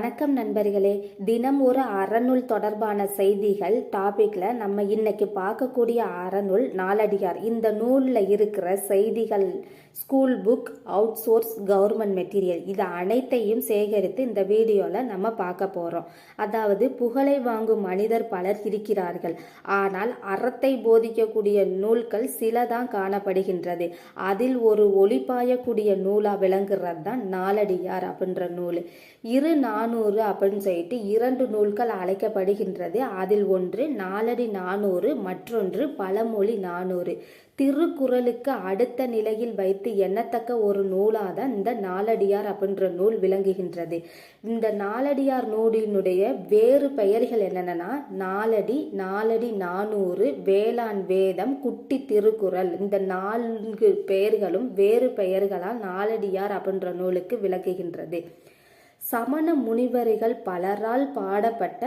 வணக்கம் நண்பர்களே. தினம் ஒரு அறநூல் தொடர்பான செய்திகள். டாபிக்ல நம்ம இன்னைக்கு பார்க்கக்கூடிய அறநூல் நாலடியார் இந்த நூலில் இருக்கிற செய்திகள் school book out source government material இது அனைத்தையும் சேகரித்து இந்த வீடியோவில் நம்ம பார்க்க போகிறோம் அதாவது புகழை வாங்கும் மனிதர் பலர் இருக்கிறார்கள். ஆனால் அறத்தை போதிக்கக்கூடிய நூல்கள் சில தான் காணப்படுகின்றது. அதில் ஒரு ஒளிபாயக்கூடிய நூலாக விளங்குறது தான் நாலடியார் அப்படின்ற நூல். இரு நானூறு அப்படின்னு சொல்லிட்டு இரண்டு நூல்கள் அழைக்கப்படுகின்றது. அதில் ஒன்று நாலடி நானூறு மற்றொன்று பழமொழி நானூறு. திருக்குறளுக்கு அடுத்த நிலையில் வைத்து எண்ணத்தக்க ஒரு நூலாக தான் இந்த நாலடியார் அப்படின்ற நூல் விளங்குகின்றது. இந்த நாலடியார் நூலினுடைய வேறு பெயர்கள் என்னென்னா நாலடி நாலடி நானூறு வேளாண் வேதம் குட்டி திருக்குறள். இந்த நான்கு பெயர்களும் வேறு பெயர்களால் நாலடியார் அப்படின்ற நூலுக்கு விளக்குகின்றது சமண முனிவர்கள் பலரால் பாடப்பட்ட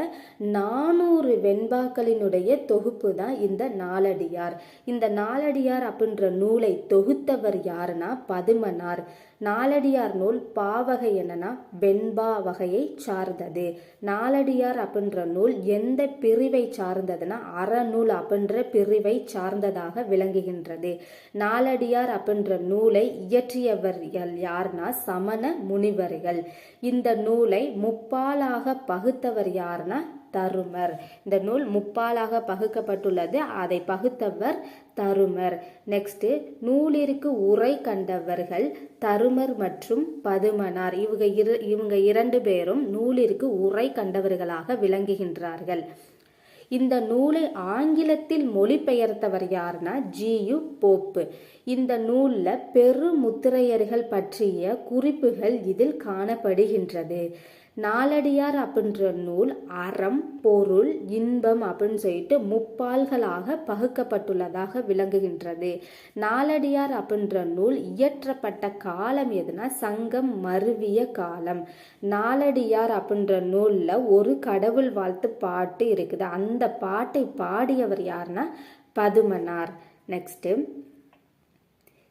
நானூறு வெண்பாக்களினுடைய தொகுப்பு தான் இந்த நாலடியார் இந்த நாலடியார் அப்படின்ற நூலை தொகுத்தவர் யாருன்னா பதுமனார். நாலடியார் நூல் பாவகை என்னன்னா வெண்பா வகையை சார்ந்தது. நாலடியார் அப்படின்ற நூல் எந்த பிரிவை சார்ந்ததுன்னா அறநூல் அப்படின்ற பிரிவை சார்ந்ததாக விளங்குகின்றது. நாலடியார் அப்படின்ற நூலை இயற்றியவர்கள் யார்னா சமண முனிவர்கள். இந்த நூலை முப்பாலாக பகுத்தவர் யார்னா தருமர். இந்த நூல் முப்பாலாக பகுக்கப்பட்டுள்ளது. அதை பகுத்தவர் தருமர். நெக்ஸ்ட் நூலிற்கு உரை கண்டவர்கள் தருமர் மற்றும் பதுமனார். இவங்க இரு இவங்க இரண்டு பேரும் நூலிற்கு உரை கண்டவர்களாக விளங்குகின்றார்கள். இந்த நூலை ஆங்கிலத்தில் மொழிபெயர்த்தவர் யாருன்னா ஜியு போப்பு. இந்த நூலில் பெருமுத்திரையர்கள் பற்றிய குறிப்புகள் இதில் காணப்படுகின்றது. நாலடியார் அப்படின்ற நூல் அறம் பொருள் இன்பம் அப்படின்னு சொல்லிட்டு முப்பால்களாக பகுக்கப்பட்டுள்ளதாக விளங்குகின்றது. நாலடியார் அப்படின்ற நூல் இயற்றப்பட்ட காலம் எதுனா சங்கம் மருவிய காலம். நாலடியார் அப்படின்ற நூலில் ஒரு கடவுள் வாழ்த்து பாட்டு இருக்குது. அந்த பாட்டை பாடியவர் யாருன்னா பதுமனார். நெக்ஸ்ட்டு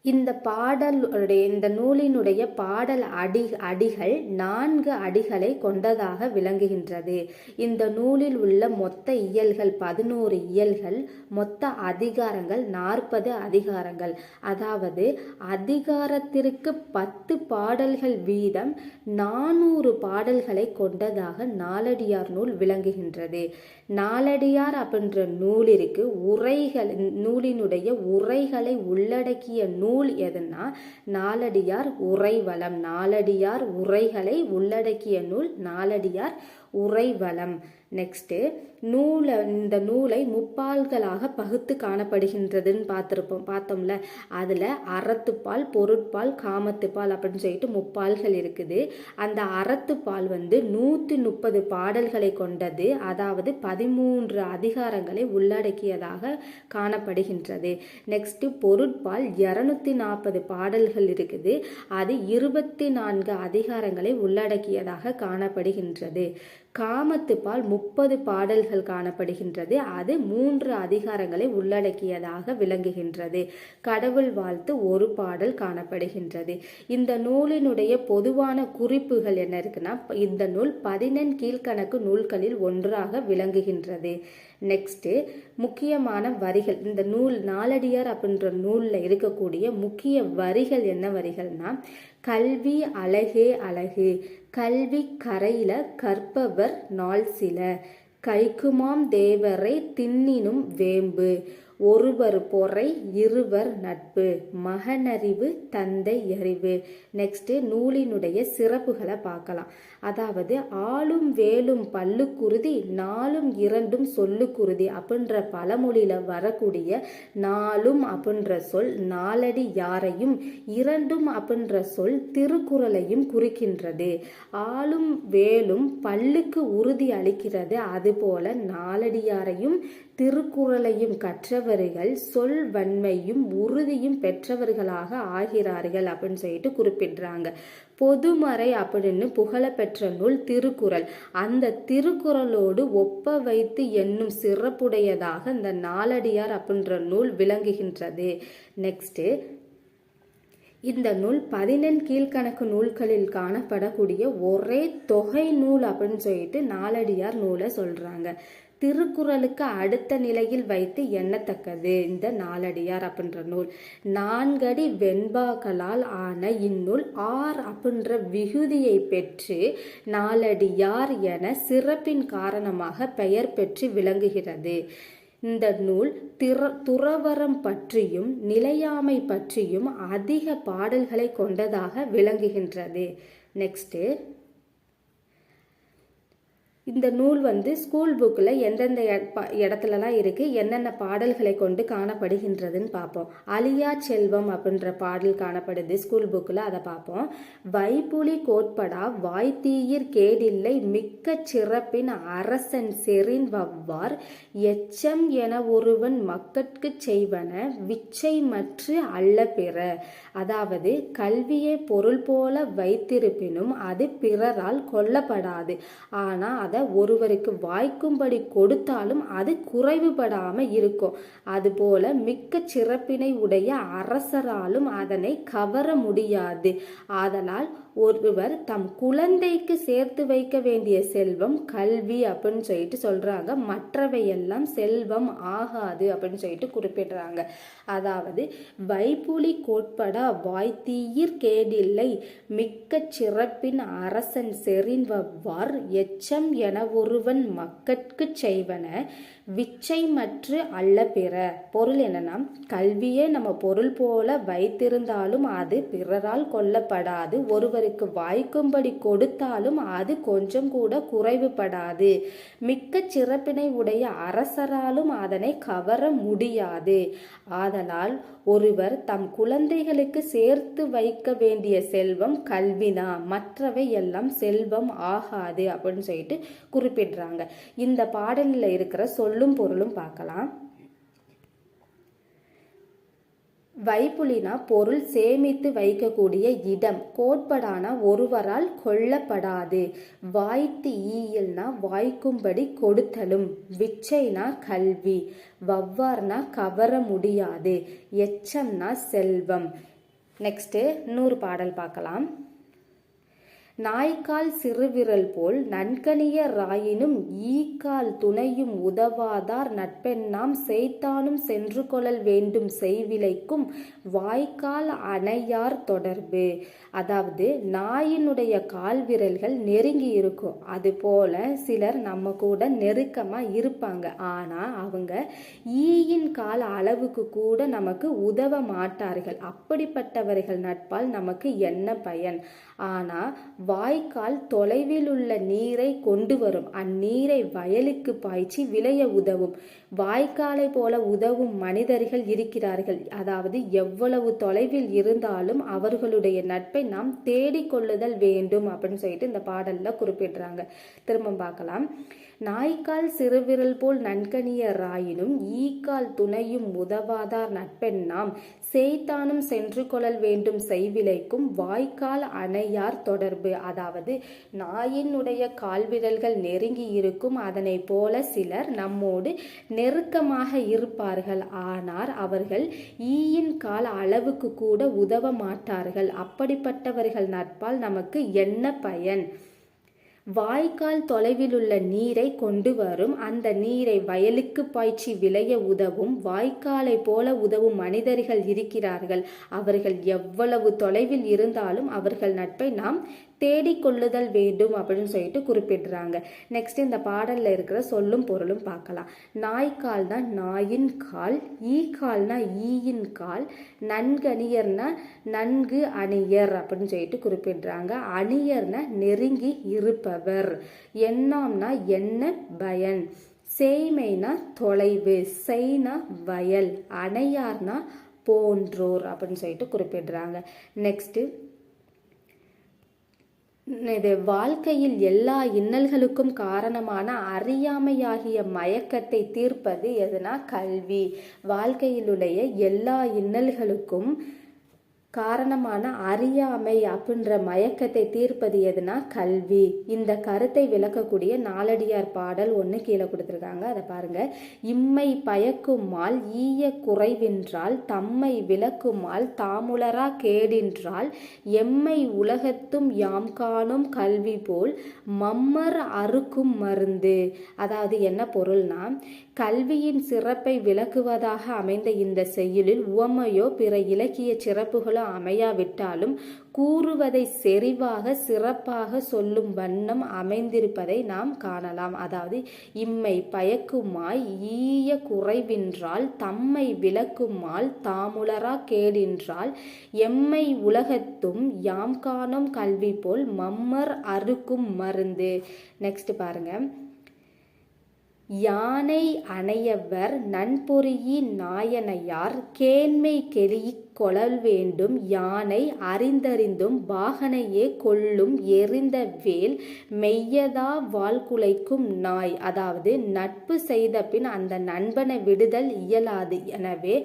இந்த பாடலுடைய இந்த நூலினுடைய பாடல் அடி அடிகள் நான்கு அடிகளை கொண்டதாக விளங்குகின்றது. இந்த நூலில் உள்ள மொத்த இயல்கள் பதினோரு இயல்கள் மொத்த அதிகாரங்கள் நாற்பது அதிகாரங்கள். அதாவது அதிகாரத்திற்கு பத்து பாடல்கள் வீதம் நானூறு பாடல்களை கொண்டதாக நாலடியார் நூல் விளங்குகின்றது. நாலடியார் அப்படின்ற நூலிற்கு உரைகள் நூலினுடைய உரைகளை உள்ளடக்கிய நூல் எதுன்னா எதுனா நாலடியார் உரைவளம் நாலடியார் உரைகளை உள்ளடக்கிய நூல் நாலடியார் உரைவளம் நெக்ஸ்ட்டு நூலை இந்த நூலை முப்பால்களாக பகுத்து காணப்படுகின்றதுன்னு பார்த்துருப்போம் பார்த்தோம்ல. அதில் அறத்துப்பால் பொருட்பால் காமத்துப்பால் அப்படின்னு சொல்லிட்டு முப்பால்கள் இருக்குது. அந்த அறத்துப்பால் வந்து நூற்றி முப்பது பாடல்களை கொண்டது அதாவது பதிமூன்று அதிகாரங்களை உள்ளடக்கியதாக காணப்படுகின்றது. நெக்ஸ்ட்டு பொருட்பால் இரநூத்தி நாற்பது பாடல்கள் இருக்குது அது இருபத்தி நான்கு அதிகாரங்களை உள்ளடக்கியதாக காணப்படுகின்றது. காமத்துப்பால் முப்பது பாடல்கள் காணப்படுகின்றது. அது மூன்று அதிகாரங்களை உள்ளடக்கியதாக விளங்குகின்றது. கடவுள் வாழ்த்து ஒரு பாடல் காணப்படுகின்றது. இந்த நூலினுடைய பொதுவான குறிப்புகள் என்ன இருக்குன்னா இந்த நூல் பதினெண் கீழ்கணக்கு நூல்களில் ஒன்றாக விளங்குகின்றது. நெக்ஸ்ட்டு முக்கியமான வரிகள். இந்த நூல் நாலடியார் அப்படின்ற நூலில் இருக்கக்கூடிய முக்கிய வரிகள் என்ன வரிகள்னா கல்வி அழகே அழகு. கல்வி கரையில கற்பவர் நாள் சில. கைக்குமாம் தேவரை தின்னினும் வேம்பு. ஒருவர் பொறை இருவர் நட்பு. மகனறிவு தந்தை அறிவு. நெக்ஸ்ட்டு நூலினுடைய சிறப்புகளை பார்க்கலாம். அதாவது ஆளும் வேலும் பல்லுக்குருதி நாளும் இரண்டும் சொல்லுக்குருதி அப்படின்ற பழமொழியில் வரக்கூடிய நாளும் அப்படின்ற சொல் நாலடி யாரையும் இரண்டும் அப்படின்ற சொல் திருக்குறளையும் குறிக்கின்றது. ஆளும் வேலும் பல்லுக்கு உறுதி அளிக்கிறது அதுபோல நாலடியாரையும் திருக்குறளையும் கற்ற பெற்றவர்கள் சொல் வன்மையும் உறுதியும் பெற்றவர்களாக ஆகிறார்கள் அப்படின்னு சொல்லிட்டு குறிப்பிடுறாங்க. பொதுமறை அப்படின்னு புகழப்பெற்ற நூல் திருக்குறள். அந்த திருக்குறளோடு ஒப்ப வைத்து என்னும் சிறப்புடையதாக இந்த நாலடியார் அப்படின்ற நூல் விளங்குகின்றது. நெக்ஸ்ட்டு இந்த நூல் பதினெண் கீழ்கணக்கு நூல்களில் காணப்படக்கூடிய ஒரே தொகை நூல் அப்படின்னு சொல்லிட்டு நாலடியார் நூலை சொல்கிறாங்க திருக்குறளுக்கு அடுத்த நிலையில் வைத்து எண்ணத்தக்கது. இந்த நாலடியார் அப்படின்ற நூல். நான்கடி வெண்பாக்களால் ஆன இந்நூல் ஆர் அப்படின்ற விகுதியை பெற்று நாலடியார் என சிறப்பின் காரணமாக பெயர் பெற்று விளங்குகிறது. இந்த நூல் திற துறவரம் பற்றியும் நிலையாமை பற்றியும் அதிக பாடல்களை கொண்டதாக விளங்குகின்றது. நெக்ஸ்ட்டு. இந்த நூல் வந்து ஸ்கூல் புக்கில் எந்தெந்த இடத்துலலாம் இருக்குது என்னென்ன பாடல்களை கொண்டு காணப்படுகின்றதுன்னு பார்ப்போம். அலியா செல்வம் அப்படின்ற பாடல் காணப்படுது ஸ்கூல் புக்கில் அதை பார்ப்போம். வைப்புலி கோட்படா வாய்த்தீயிர் கேடில்லை மிக்க சிறப்பின் அரசன் செறின் வவ்வார் எச்சம் என ஒருவன் மக்கட்கு செய்வன விச்சை மற்று அல்ல பிற. அதாவது கல்வியை பொருள் போல வைத்திருப்பினும் அது பிறரால் கொல்லப்படாது. ஆனால் அதை ஒருவருக்கு வாய்க்கும்படி கொடுத்தாலும் அது குறைவுபடாம இருக்கும். அதுபோல மிக்க சிறப்பினை உடைய அரசராலும் அதனை கவர முடியாது. ஆதலால் ஒருவர் தம் குழந்தைக்கு சேர்த்து வைக்க வேண்டிய செல்வம் கல்வி அப்படின்னு சொல்லிட்டு சொல்றாங்க. மற்றவையெல்லாம் செல்வம் ஆகாது அப்படின்னு சொல்லிட்டு குறிப்பிடுறாங்க. அதாவது வைப்புலி கோட்பட வாய்த்தீயிர் கேடில்லை. மிக்க சிறப்பின் அரசன் செறின்வார் எச்சம் என ஒருவன் மக்கட்கு செய்வன விச்சை மற்று அல்ல பிற. பொருள் என்னன்னா கல்வியே நம்ம பொருள் போல வைத்திருந்தாலும் அது பிறரால் கொல்லப்படாது. ஒருவருக்கு வாய்க்கும்படி கொடுத்தாலும் அது கொஞ்சம் கூட குறைவுபடாது. மிக்க சிறப்பினை உடைய அரசராலும் அதனை கவர முடியாது. ஆதலால் ஒருவர் தம் குழந்தைகளுக்கு சேர்த்து வைக்க வேண்டிய செல்வம் கல்விதான் மற்றவை எல்லாம் செல்வம் ஆகாது அப்படின்னு சொல்லிட்டு குறிப்பிடுறாங்க. இந்த பாடலில் இருக்கிற சொல்லும் பொருளும் பார்க்கலாம். வைப்புலினா பொருள் சேமித்து வைக்கக்கூடிய இடம். கோட்படானா ஒருவரால் கொல்லப்படாது. வாய்த்து ஈயல்னா வாய்க்கும்படி கொடுத்தலும். விச்சைனா கல்வி. வவ்வார்னா கவர முடியாது. எச்சம்னா செல்வம். நெக்ஸ்ட்டு இன்னொரு பாடல் பார்க்கலாம். நாய்க்கால் சிறுவிரல் போல் நன்கனிய ராயினும் ஈக்கால் துணையும் உதவாதார் நட்பெண்ணாம் செய்தானும் சென்று கொள்ளல் வேண்டும் செய்விலைக்கும் வாய்க்கால் அணையார் தொடர்பு. அதாவது நாயினுடைய கால் விரல்கள் நெருங்கி இருக்கும். அதுபோல சிலர் நம்ம கூட நெருக்கமாக இருப்பாங்க. ஆனால் அவங்க ஈயின் கால அளவுக்கு கூட நமக்கு உதவ மாட்டார்கள். அப்படிப்பட்டவர்கள் நட்பால் நமக்கு என்ன பயன்? ஆனால் வாய்க்கால் தொலைவில் உள்ள நீரை கொண்டு வரும் அந்நீரை வயலுக்கு பாய்ச்சி விளைய உதவும். வாய்க்காலை போல உதவும் மனிதர்கள் இருக்கிறார்கள். அதாவது எவ்வளவு தொலைவில் இருந்தாலும் அவர்களுடைய நட்பை நாம் தேடிக்கொள்ளுதல் வேண்டும் அப்படின்னு சொல்லிட்டு இந்த பாடலில் குறிப்பிடுறாங்க. திரும்ப பார்க்கலாம். நாய்க்கால் சிறுவிரல் போல் நன்கனிய ராயினும் ஈக்கால் துணையும் உதவாதார் நட்பெண்ணாம் செய்தானும் சென்று கொள்ளல் வேண்டும் செய்விலைக்கும் வாய்க்கால் அணையார் தொடர்பு. அதாவது நாயினுடைய கால்விரல்கள் நெருங்கி இருக்கும் அதனை போல சிலர் நம்மோடு நெருக்கமாக இருப்பார்கள். ஆனால் அவர்கள் ஈயின் கால் அளவுக்கு கூட உதவ மாட்டார்கள். அப்படிப்பட்டவர்கள் நட்பால் நமக்கு என்ன பயன்? வாய்க்கால் தொலைவில் உள்ள நீரை கொண்டு வரும். அந்த நீரை வயலுக்கு பாய்ச்சி விளைய உதவும். வாய்க்காலை போல உதவும் மனிதர்கள் இருக்கிறார்கள். அவர்கள் எவ்வளவு தொலைவில் இருந்தாலும் அவர்கள் நட்பை நாம் தேடிக்கொள்ளுதல் வேண்டும் அப்படின்னு சொல்லிட்டு குறிப்பிடுறாங்க. நெக்ஸ்ட் இந்த பாடலில் இருக்கிற சொல்லும் பொருளும் பார்க்கலாம். நாய்க்கால்னா நாயின் கால் ஈ கால்னா ஈயின் கால் நன்கணியர்னா நன்கு அணியர் அப்படின்னு சொல்லிட்டு குறிப்பிடுறாங்க. அணியர்னா நெருங்கி இருப்பவர். எண்ணாம்னா என்ன பயன். செய்மைனா தொலைவு. செய்னா வயல். அணையார்னா போன்றோர் அப்படின்னு சொல்லிட்டு குறிப்பிடுறாங்க. நெக்ஸ்ட்டு இது வாழ்க்கையில் எல்லா இன்னல்களுக்கும் காரணமான அறியாமையாகிய மயக்கத்தை தீர்ப்பது எதுனா கல்வி. வாழ்க்கையிலுடைய எல்லா இன்னல்களுக்கும் காரணமான அறியாமை அப்படின்ற மயக்கத்தை தீர்ப்பது எதுனா கல்வி. இந்த கருத்தை விளக்கக்கூடிய நாலடியார் பாடல் ஒன்று கீழே கொடுத்துருக்காங்க. அதை பாருங்க. இம்மை பயக்குமால் ஈய குறைவின்றால் தம்மை விளக்குமால் தாமுலரா கேடின்றால் எம்மை உலகத்தும் யாம் காணும் கல்வி போல் மம்மர் அறுக்கும் மருந்து. அதாவது என்ன பொருள்னா கல்வியின் சிறப்பை விளக்குவதாக அமைந்த இந்த செயலில் உவமையோ பிற இலக்கிய சிறப்புகளோ அமையாவிட்டாலும் கூறுவதை செறிவாக சிறப்பாக சொல்லும் வண்ணம் அமைந்திருப்பதை நாம் காணலாம். அதாவது இம்மை பயக்குமாய் ஈய குறைவின்றால் தம்மை விளக்குமால் தாமுலரா கேடின்றால் எம்மை உலகத்தும் யாம் காணும் கல்வி போல் மம்மர் அறுக்கும் மருந்து. நெக்ஸ்ட் பாருங்க. யானை அணையவர் நன்பொறியி நாயனையார் கேண்மை கெளி கொளல் வேண்டும் யானை அறிந்தறிந்தும் வாகனையே கொள்ளும் எரிந்த வேல் மெய்யதா வாழ்குலைக்கும் நாய். அதாவது நட்பு செய்த பின் அந்த நண்பனை விடுதல் இயலாது. எனவே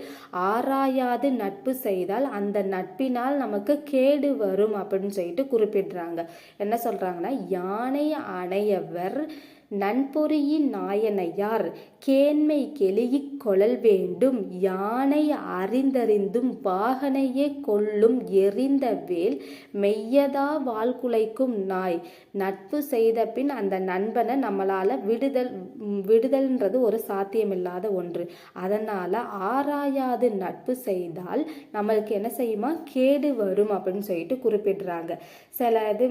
ஆராயாது நட்பு செய்தால் அந்த நட்பினால் நமக்கு கேடு வரும் அப்படின்னு சொல்லிட்டு குறிப்பிடுறாங்க. என்ன சொல்றாங்கன்னா யானை அணையவர் நன்பொறியின் நாயனையார் கேண்மை கெளியிக் கொழல் வேண்டும். யானை அறிந்தறிந்தும் வாகனையே கொள்ளும் எரிந்த வேல் மெய்யதா வாழ்குலைக்கும் நாய். நட்பு செய்த பின் அந்த நண்பனை நம்மளால் விடுதல் விடுதல்ன்றது ஒரு சாத்தியமில்லாத ஒன்று. அதனால் ஆராயாது நட்பு செய்தால் நம்மளுக்கு என்ன செய்யுமா? கேடு வரும் அப்படின்னு சொல்லிட்டு குறிப்பிடுறாங்க. சில இது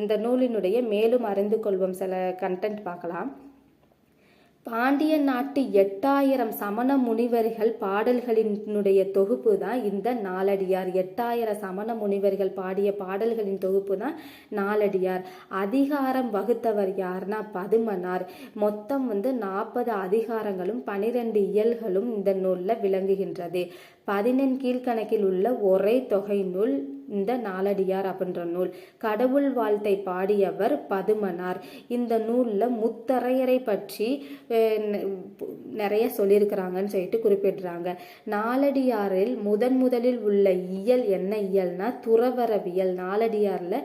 இந்த நூலினுடைய மேலும் அறிந்து கொள்வோம். சில கண்டென்ட் பார்க்கலாம். பாண்டிய நாட்டு எட்டாயிரம் சமண முனிவர்கள் பாடல்களினுடைய தொகுப்பு தான் இந்த நாலடியார். எட்டாயிரம் சமண முனிவர்கள் பாடிய பாடல்களின் தொகுப்பு தான் நாலடியார். அதிகாரம் வகுத்தவர் யார்னா பதுமனார். மொத்தம் வந்து நாற்பது அதிகாரங்களும் பனிரெண்டு இயல்களும் இந்த நூலில் விளங்குகின்றது. பதினெண் கீழ்கணக்கில் உள்ள ஒரே தொகை நூல் இந்த நாலடியார் அப்படின்ற நூல். கடவுள் வாழ்த்தை பாடியவர் பதுமனார். இந்த நூலில் முத்தரையரை பற்றி நிறைய சொல்லியிருக்கிறாங்கன்னு சொல்லிட்டு குறிப்பிடுறாங்க. நாலடியாரில் முதன் முதலில் உள்ள இயல் என்ன இயல்னா துறவரவியல் நாலடியாரில்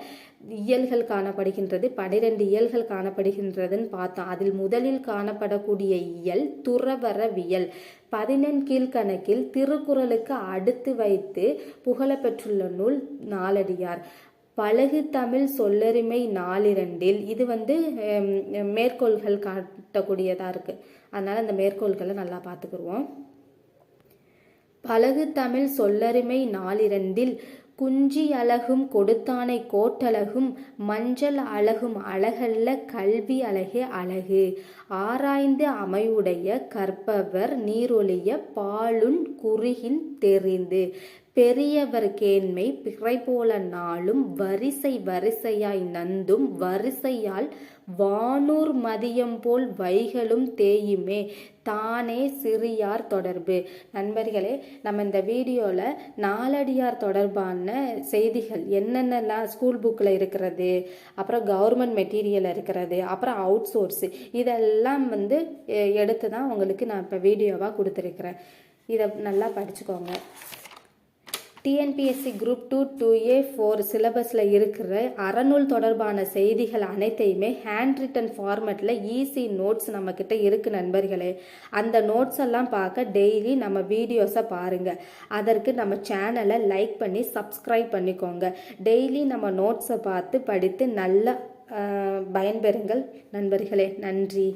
இயல்கள் காணப்படுகின்றது பனிரெண்டு இயல்கள் காணப்படுகின்றதுன்னு பார்த்தோம். அதில் முதலில் காணப்படக்கூடிய இயல் துறவரவியல் பதினெண் கீழ்கணக்கில் திருக்குறளுக்கு அடுத்து வைத்து புகழப்பெற்றுள்ள நூல் நாலடியார் பழகு தமிழ் சொல்லரிமை நாளிரண்டில். இது வந்து மேற்கோள்கள் காட்டக்கூடியதாக இருக்குது அதனால் அந்த மேற்கோள்களை நல்லா பார்த்துக்குருவோம். பழகு தமிழ் சொல்லரிமை நாளிரண்டில் குஞ்சி அழகும் கொடுத்தானை கோட்டழகும் மஞ்சள் அழகும் அழகல்ல கல்வி அழகே அழகு. ஆராய்ந்து அமைவுடைய கற்பவர் நீரொழிய பாலுன் குறுகின் தெரிந்து. பெரியவர் கேண்மை பிறை போல நாளும் வரிசை வரிசையாய் நந்தும் வரிசையால் வானூர் மதியம் போல் வைகளும் தேயுமே. தானே சிறியார் தொடர்பு. நண்பர்களே நம்ம இந்த வீடியோவில் நாலடியார் தொடர்பான செய்திகள் என்னென்னலாம் ஸ்கூல் புக்கில் இருக்கிறது அப்புறம் கவர்மெண்ட் மெட்டீரியல் இருக்கிறது அப்புறம் அவுட் சோர்ஸு இதெல்லாம் வந்து எடுத்து தான் உங்களுக்கு நான் இப்போ வீடியோவாக கொடுத்துருக்குறேன். இதை நல்லா படிச்சுக்கோங்க. TNPSC group two two A four சிலபஸில் இருக்கிற அறநூல் தொடர்பான செய்திகள் அனைத்தையுமே ஹேண்ட் ரிட்டன் ஃபார்மேட்டில் ஈஸி நோட்ஸ் நம்மக்கிட்ட இருக்குது நண்பர்களே. அந்த நோட்ஸ் எல்லாம் பார்க்க டெய்லி நம்ம வீடியோஸை பாருங்கள் அதற்கு நம்ம சேனலை லைக் பண்ணி சப்ஸ்கிரைப் பண்ணிக்கோங்க. டெய்லி நம்ம நோட்ஸை பார்த்து படித்து நல்ல பயன்பெறுங்கள் நண்பர்களே. நன்றி.